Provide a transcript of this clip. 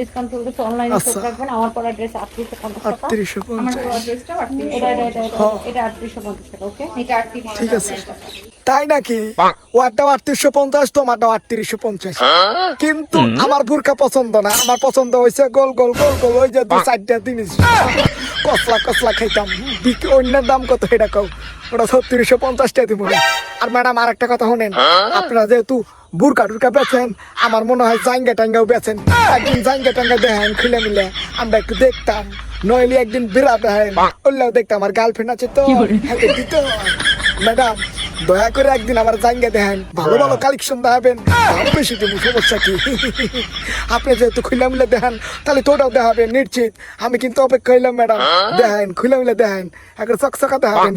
Discount চলতেছে অনলাইনে রাখবেন। আমার পর ড্রেস আটত্রিশশো পঞ্চাশ টাকা। আমার পুরো ড্রেসটা এটা এটা এটা এটা এটা আটত্রিশশো পঞ্চাশ টাকা ওকে এটা আটটি ঠিক আছে তাই নাকি? ওয়ারটা আটত্রিশশো পঞ্চাশ তোমারটা আটত্রিশশো পঞ্চাশ। কিন্তু আমার বুরকা পছন্দ না। আমার পছন্দ হয়েছে গোল গোল গোল গোল ওই যে দু চারটা জিনিস। কসলা কসলা খাইতাম। অন্যের দাম কত এটা কও। ওটা ছত্রিশশো পঞ্চাশটা দিব। আর ম্যাডাম আর একটা কথা শোনেন। আপনারা যেহেতু বুরকা টুরকা বেছেন আমার মনে হয় জাঙ্গা টাঙ্গাও বেচেন। একদিন জাঙ্গা টাঙ্গা দেখেন খুলে মিলে। আমরা একটু দেখতাম। নইলে একদিন বিরাট দেখেন ওল্লাও দেখতাম। আমার গার্লফ্রেন্ড আছে তো। হ্যাঁ দিত ম্যাডাম, দয়া করে একদিন আমার জাঙ্গা দেখেন ভালো ভালো কালেকশন দেখাবেন। ভালো বেশি দেবো, সমস্যা কি? আপনি যেহেতু খুলে মিলে দেখেন, তাহলে তোটাও দেখাবেন, নিশ্চিত। আমি কিন্তু অপেক্ষা হইলাম ম্যাডাম। দেখেন খুলে মিলে দেখেন। একবার চকচকা দেখাবেন।